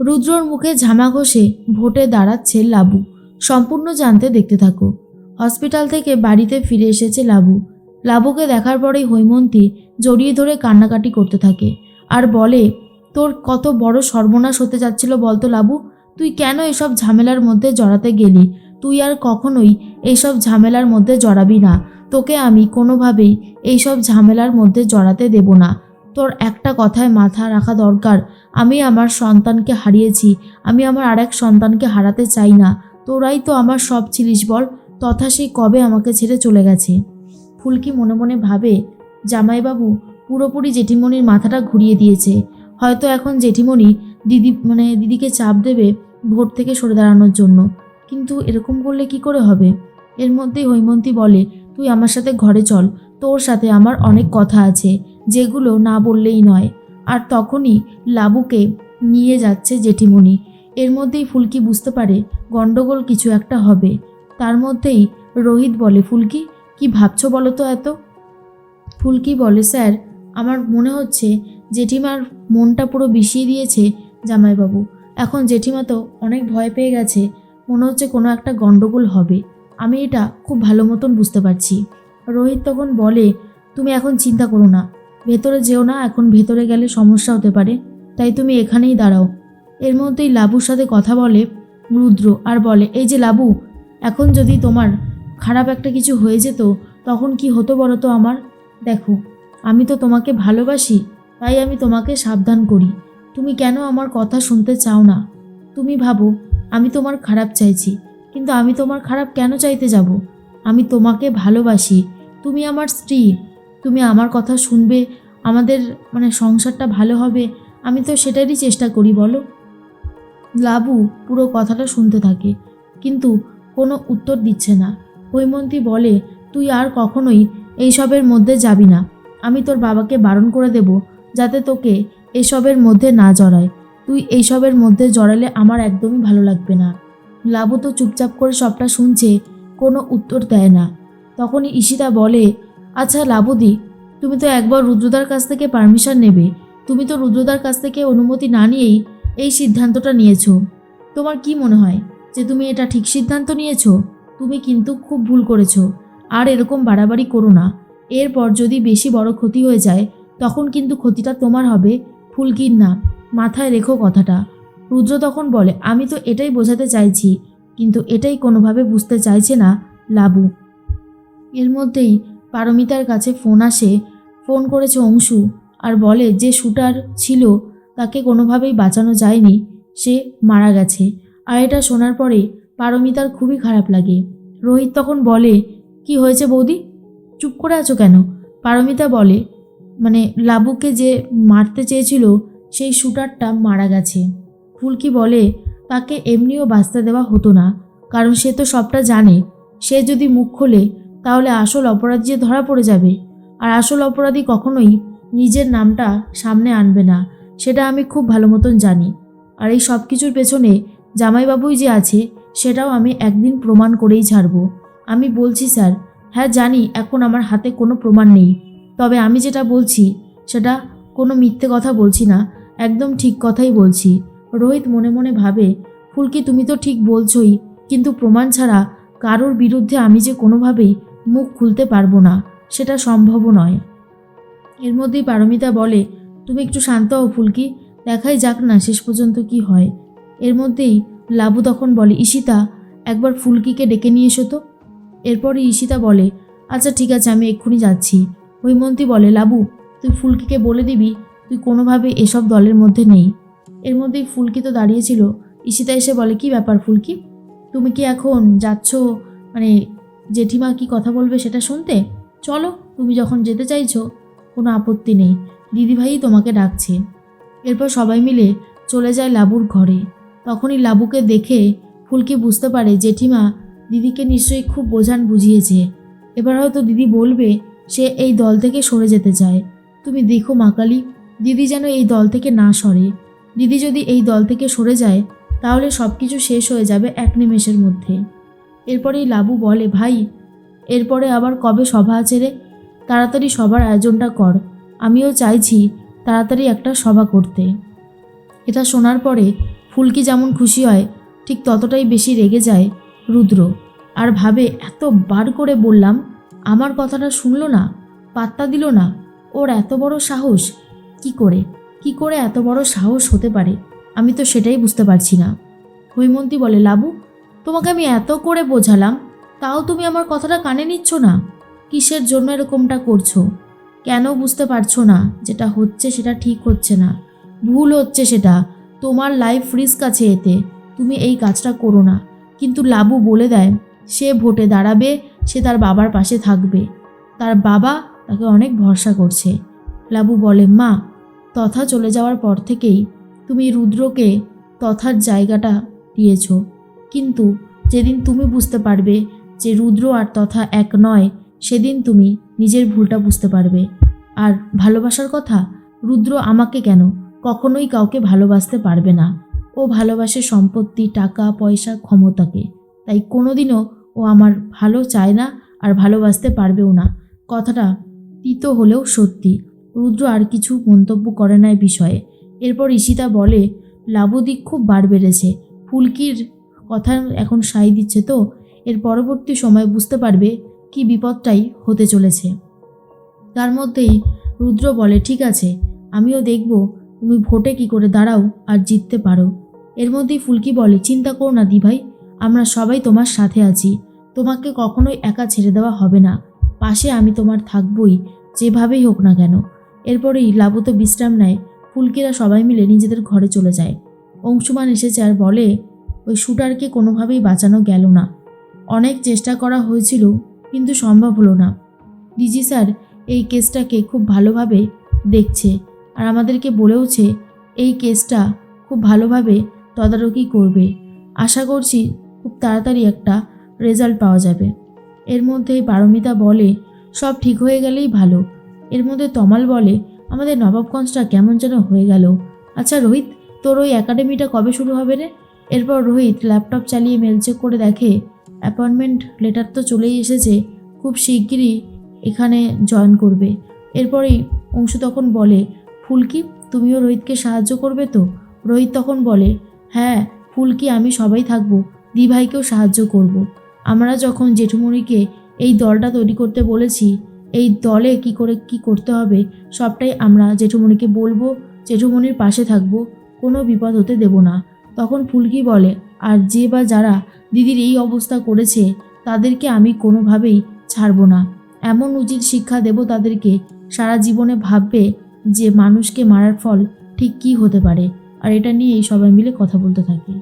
রুদ্রর মুখে ঝামা ঘষে ভোটে দাঁড়াচ্ছে লাবু। সম্পূর্ণ জানতে দেখতে থাকো। হসপিটাল থেকে বাড়িতে ফিরে এসেছে লাবু। লাবুকে দেখার পরেই হৈমন্তী জড়িয়ে ধরে কান্নাকাটি করতে থাকে। আর বলে, তোর কত বড় সর্বনাশ হতে যাচ্ছিল বলতো লাবু? তুই কেন এসব ঝামেলার মধ্যে জড়াতে গেলি? তুই আর কখনোই এইসব ঝামেলার মধ্যে জড়াবি না। তোকে আমি কোনোভাবেই এইসব ঝামেলার মধ্যে জড়াতে দেব না। তোর একটা কথায় মাথা রাখা দরকার। আমি আমার সন্তানকে হারিয়েছি। আমি আমার আর এক সন্তানকে হারাতে চাই না। তোরাই তো আমার সব ছিলিস বল, তথা সেই কবে আমাকে ছেড়ে চলে গেছে? ফুলকি মনে মনে ভাবে, জামাইবাবু, পুরোপুরি জেঠিমণির মাথাটা ঘুরিয়ে দিয়েছে। হয়তো এখন জেঠিমণি দিদি মানে দিদিকে চাপ দেবে ভোট থেকে সরে দাঁড়ানোর জন্য। কিন্তু এরকম করলে কি করে হবে? এর মধ্যেই হৈমন্তী বলে, তুই আমার সাথে ঘরে চল। তোর সাথে আমার অনেক কথা আছে। যেগুলো না বললেই নয়। আর তখনই লাবুকে নিয়ে যাচ্ছে জেঠিমণি। এর মধ্যেই ফুলকি বুঝতে পারে গণ্ডগোল কিছু একটা হবে। তার মধ্যেই রোহিত বলে, ফুলকি, কি ভাবছ বলো তো এত? ফুলকি বলে, স্যার, আমার মনে হচ্ছে জেঠিমার মনটা পুরো বিষিয়ে দিয়েছে জামাইবাবু। এখন জেঠিমা তো অনেক ভয় পেয়ে গেছে। মনে হচ্ছে কোনো একটা গণ্ডগোল হবে। আমি এটা খুব ভালো মতন বুঝতে পারছি। রোহিত তখন বলে, তুমি এখন চিন্তা করো না। ভেতরে যেও না, এখন ভেতরে গেলে সমস্যা হতে পারে। তাই তুমি এখানেই দাঁড়াও। এর মধ্যেই লাবুর সাথে কথা বলে রুদ্র আর বলে, এই যে লাবু, এখন যদি তোমার খারাপ একটা কিছু হয়ে যেত, তখন কি হতো বলো তো আমার? দেখো, আমি তো তোমাকে ভালোবাসি, তাই আমি তোমাকে সাবধান করি। তুমি কেন আমার কথা শুনতে চাও না? তুমি ভাবো, আমি তোমার খারাপ চাইছি, কিন্তু আমি তোমার খারাপ কেন চাইতে যাব? আমি তোমাকে ভালোবাসি। তুমি আমার স্ত্রী তুমি আমার কথা শুনবে, আমাদের মানে সংসারটা ভালো হবে, আমি তো সেটারই চেষ্টা করি, বলো। লাবু পুরো কথাটা শুনতে থাকে, কিন্তু কোনো উত্তর দিচ্ছে না। হৈমন্তী বলে, তুই আর কখনোই এইসবের মধ্যে যাবি না। আমি তোর বাবাকে বারণ করে দেব, যাতে তোকে এসবের মধ্যে না জড়ায়। তুই এইসবের মধ্যে জড়ালে আমার একদমই ভালো লাগবে না। লাবু তো চুপচাপ করে সবটা শুনছে, কোনো উত্তর দেয় না। তখনই ঈশিতা বলে আচ্ছা লাবুদি, তুমি তো একবার রুদ্রদার কাছ থেকে পারমিশন নেবে। তুমি তো রুদ্রদার কাছ থেকে অনুমতি না নিয়েই এই সিদ্ধান্তটা নিয়েছো। তোমার কি মনে হয় যে তুমি এটা ঠিক সিদ্ধান্ত নিয়েছ? তুমি কিন্তু খুব ভুল করেছ। আর এরকম বাড়াবাড়ি করো না। এরপর যদি বেশি বড় ক্ষতি হয়ে যায়, তখন কিন্তু ক্ষতিটা তোমার হবে, ফুলকির না। মাথায় রেখো কথাটা। রুদ্র তখন বলে, আমি তো এটাই বোঝাতে চাইছি, কিন্তু এটাই কোনোভাবে বুঝতে চাইছে না, লাবু। এর মধ্যেই পারমিতার কাছে ফোন আসে, ফোন করেছে অংশু আর বলে যে শুটার ছিল তাকে কোনোভাবেই বাঁচানো যায়নি, সে মারা গেছে। আর এটা শোনার পরে পারমিতার খুবই খারাপ লাগে। রোহিত তখন বলে, কি হয়েছে বৌদি? চুপ করে আছো কেন? পারমিতা বলে মানে লাবুকে যে মারতে চেয়েছিল, সেই শুটারটা মারা গেছে। ফুলকি বলে, তাকে এমনিও বাঁচতে দেওয়া হতো না, কারণ সে তো সবটা জানে। সে যদি মুখ খোলে তাহলে আসল অপরাধী যে ধরা পড়ে যাবে। আর আসল অপরাধী কখনোই নিজের নামটা সামনে আনবে না, সেটা আমি খুব ভালো মতন জানি। আর এই সব কিছুর পেছনে জামাইবাবুই যে আছে, সেটাও আমি একদিন প্রমাণ করেই ছাড়ব। আমি বলছি, স্যার হ্যাঁ জানি, এখন আমার হাতে কোনো প্রমাণ নেই। তবে আমি যেটা বলছি, সেটা কোনো মিথ্যে কথা বলছি না, একদম ঠিক কথাই বলছি। রোহিত মনে মনে ভাবে, ফুলকি, তুমি তো ঠিক বলছোই, কিন্তু প্রমাণ ছাড়া কারোর বিরুদ্ধে আমি যে কোনোভাবেই মুখ খুলতে পারব না, সেটা সম্ভবও নয়। এর মধ্যেই পারমিতা বলে, তুমি একটু শান্ত হও ফুলকি, দেখাই যাক না শেষ পর্যন্ত কি হয়। এর মধ্যেই লাবু তখন বলে, ঈশিতা, একবার ফুলকিকে ডেকে নিয়ে এসো তো। এরপরে ঈশিতা বলে আচ্ছা ঠিক আছে, আমি এক্ষুনি যাচ্ছি। হৈমন্তী বলে, লাবু, তুই ফুলকিকে বলে দিবি, তুই কোনোভাবে এসব দলের মধ্যে নেই। এর মধ্যেই ফুলকি তো দাঁড়িয়েছিল ঈশিতা এসে বলে, কি ব্যাপার ফুলকি? তুমি কি এখন যাচ্ছ? মানে জেঠিমা কি কথা বলবে সেটা শুনতে? চলো, তুমি যখন যেতে চাইছো, কোনো আপত্তি নেই। দিদিভাই তোমাকে ডাকছে। এরপর সবাই মিলে চলে যায় লাবুর ঘরে। তখনই লাবুকে দেখে ফুলকি বুঝতে পারে জেঠিমা দিদিকে নিশ্চয়ই খুব বোঝান বুঝিয়েছে। এবার হয়তো দিদি বলবে, সে এই দল থেকে সরে যেতে চায়। তুমি দেখো মাকালি দিদি যেন এই দল থেকে না সরে। দিদি যদি এই দল থেকে সরে যায়, তাহলে সব কিছু শেষ হয়ে যাবে এক নিমেষের মধ্যে। এরপরেই লাবু বলে, ভাই, এরপরে আবার কবে সভা আছে রে? তাড়াতাড়ি সবার আয়োজনটা কর। আমিও চাইছি তাড়াতাড়ি একটা সভা করতে এটা শোনার পরে ফুলকি যেমন খুশি হয়, ঠিক ততটাই বেশি রেগে যায় রুদ্র। আর ভাবে এত বার করে বললাম, আমার কথাটা শুনলো না, পাত্তা দিল না, ওর এত বড় সাহস, কি করে? কি করে এত বড় সাহস হতে পারে? আমি তো সেটাই বুঝতে পারছি না। হৈমন্তী বলে, লাবু তোমাকে আমি এত করে বোঝালাম, তাও তুমি আমার কথাটা কানে নিচ্ছ না? কিসের জন্য এরকমটা করছ? কেন বুঝতে পারছ না যেটা হচ্ছে সেটা ঠিক হচ্ছে না? ভুল হচ্ছে সেটা। তোমার লাইফ রিস্ক আছে এতে। তুমি এই কাজটা করো না। কিন্তু লাবু বলে দেয়, সে ভোটে দাঁড়াবে, সে তার বাবার পাশে থাকবে। তার বাবা তাকে অনেক ভরসা করছে। লাবু বলে, মা, তথা চলে যাওয়ার পর থেকেই তুমি রুদ্রকে তথার জায়গাটা দিয়েছ। কিন্তু যেদিন তুমি বুঝতে পারবে যে রুদ্র আর তথা এক নয়, সেদিন তুমি নিজের ভুলটা বুঝতে পারবে। আর ভালোবাসার কথা, রুদ্র আমাকে কেন? কখনোই কাউকে ভালোবাসতে পারবে না। ও ভালোবাসে সম্পত্তি, টাকা, পয়সা, ক্ষমতাকে। তাই কোনোদিনও ও আমার ভালো চায় না আর ভালোবাসতে পারবেও না। কথাটা তিতো হলেও সত্যি। রুদ্র আর কিছু মন্তব্য করে না বিষয়ে। এরপর ঈশিতা বলে লাবদিক খুব বার বেড়েছে। ফুলকির কথা এখন সাই দিচ্ছে তো। এর পরবর্তী সময় বুঝতে পারবে কি বিপদটাই হতে চলেছে। তার মধ্যেই রুদ্র বলে, ঠিক আছে, আমিও দেখব তুমি ভোটে কি করে দাঁড়াও আর জিততে পারো। এর মধ্যেই ফুলকি বলে, চিন্তা করো না দিভাই, আমরা সবাই তোমার সাথে আছি। তোমাকে কখনোই একা ছেড়ে দেওয়া হবে না। পাশে আমি তোমার থাকবই, যেভাবেই হোক না কেন। এরপরেই লাবু তো বিশ্রাম নেয়। ফুলকিরা সবাই মিলে নিজেদের ঘরে চলে যায়। অংশুমান এসেছে আর বলে ওই শুটারকে কোনোভাবেই বাঁচানো গেল না। অনেক চেষ্টা করা হয়েছিল, কিন্তু সম্ভব হলো না। ডিজি স্যার এই কেসটাকে খুব ভালোভাবে দেখছে আর আমাদেরকে বলেওছে এই কেসটা খুব ভালোভাবে তদারকি করবে। আশা করছি খুব তাড়াতাড়ি একটা রেজাল্ট পাওয়া যাবে। এর মধ্যে পারমিতা বলে, সব ঠিক হয়ে গেলেই ভালো। এর মধ্যে তমাল বলে, আমাদের নবাবগঞ্জটা কেমন যেন হয়ে গেল। আচ্ছা রোহিত, তোর ওই একাডেমিটা কবে শুরু হবে রে? এরপর রোহিত ল্যাপটপ চালিয়ে মেল চেক করে দেখে অ্যাপয়েন্টমেন্ট লেটার তো চলেই এসেছে, খুব শিগগিরই এখানে জয়েন করবে। এরপরেই অংশু তখন বলে, ফুলকি, তুমিও রোহিতকে সাহায্য করবে তো? রোহিত তখন বলে হ্যাঁ ফুলকি, আমি সবাই থাকব, দিভাইকেও সাহায্য করব। আমরা যখন জেঠুমণিকে এই দলটা তৈরি করতে বলেছি, এই দলে কি করে কি করতে হবে, সবটাই আমরা জেঠুমণিকে বলব, জেঠুমণির পাশে থাকব, কোনো বিপদ হতে দেব না। তখন ফুলকি বলে, আর যে বা যারা দিদির এই অবস্থা করেছে, তাদেরকে আমি কোনোভাবেই ছাড়ব না। এমন উচিত শিক্ষা দেব তাদেরকে। সারা জীবনে ভাববে যে মানুষকে মারার ফল ঠিক কী হতে পারে। আর এটা নিয়েই সবাই মিলে কথা বলতে থাকে।